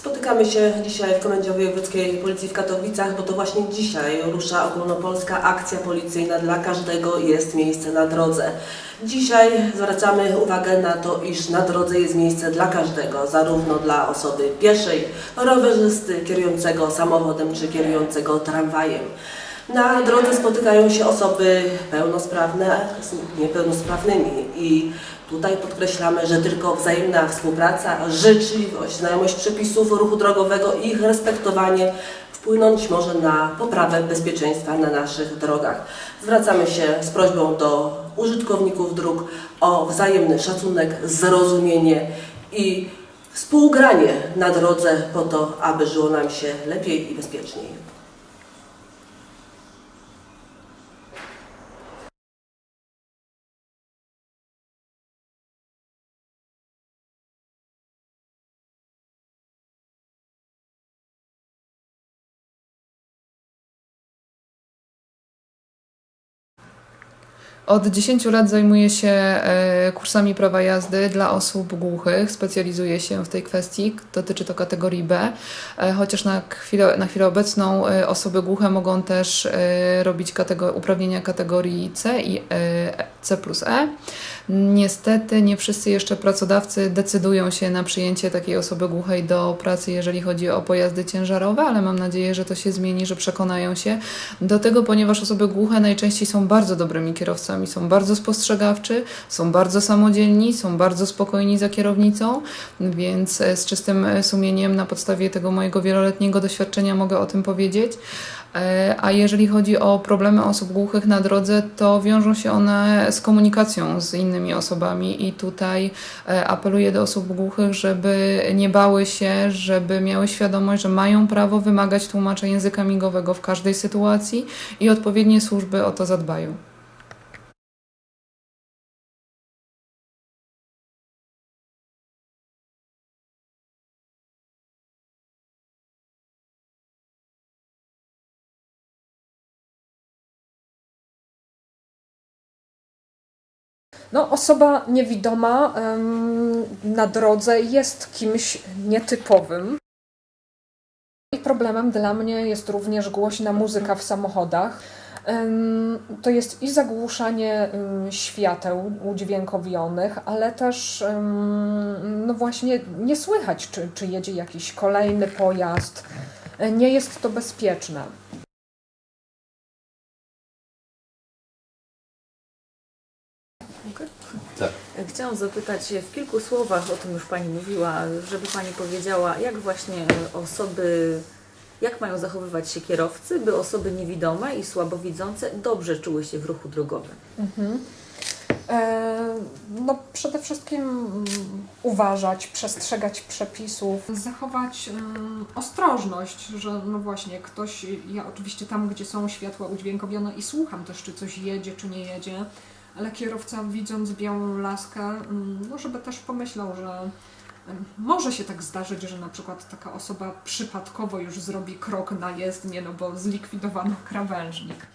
Spotykamy się dzisiaj w Komendzie Wojewódzkiej Policji w Katowicach, bo to właśnie dzisiaj rusza ogólnopolska akcja policyjna Dla każdego jest miejsce na drodze. Dzisiaj zwracamy uwagę na to, iż na drodze jest miejsce dla każdego, zarówno dla osoby pieszej, rowerzysty, kierującego samochodem czy kierującego tramwajem. Na drodze spotykają się osoby pełnosprawne z niepełnosprawnymi i tutaj podkreślamy, że tylko wzajemna współpraca, życzliwość, znajomość przepisów ruchu drogowego i ich respektowanie wpłynąć może na poprawę bezpieczeństwa na naszych drogach. Zwracamy się z prośbą do użytkowników dróg o wzajemny szacunek, zrozumienie i współgranie na drodze po to, aby żyło nam się lepiej i bezpieczniej. Od 10 lat zajmuję się e, kursami prawa jazdy dla osób głuchych. Specjalizuję się w tej kwestii. Dotyczy to kategorii B, e, chociaż na chwilę, na chwilę obecną e, osoby głuche mogą też robić katego- uprawnienia kategorii C i C plus E. Niestety nie wszyscy jeszcze pracodawcy decydują się na przyjęcie takiej osoby głuchej do pracy, jeżeli chodzi o pojazdy ciężarowe, ale mam nadzieję, że to się zmieni, że przekonają się do tego, ponieważ osoby głuche najczęściej są bardzo dobrymi kierowcami, są bardzo spostrzegawczy, są bardzo samodzielni, są bardzo spokojni za kierownicą, więc e, z czystym e, sumieniem na podstawie tego mojego wieloletniego doświadczenia mogę o tym powiedzieć. E, A jeżeli chodzi o problemy osób głuchych na drodze, to wiążą się one z komunikacją z innymi osobami i tutaj apeluję do osób głuchych, żeby nie bały się, żeby miały świadomość, że mają prawo wymagać tłumacza języka migowego w każdej sytuacji i odpowiednie służby o to zadbają. No, osoba niewidoma na drodze jest kimś nietypowym. I problemem dla mnie jest również głośna muzyka w samochodach. To jest i zagłuszanie świateł udźwiękowionych, ale też no właśnie nie słychać, czy, czy jedzie jakiś kolejny pojazd. E, Nie jest to bezpieczne. Chciałam zapytać w kilku słowach, o tym już Pani mówiła, żeby Pani powiedziała, jak właśnie osoby, jak mają zachowywać się kierowcy, by osoby niewidome i słabowidzące dobrze czuły się w ruchu drogowym. E, No, przede wszystkim mm, uważać, przestrzegać przepisów, zachować ostrożność, że no właśnie ktoś, ja oczywiście tam, gdzie są światła udźwiękowione i słucham też, czy coś jedzie, czy nie jedzie, ale kierowca widząc białą laskę, mm, no żeby też pomyślał, że może się tak zdarzyć, że na przykład taka osoba przypadkowo już zrobi krok na jezdnię, no bo zlikwidowano krawężnik.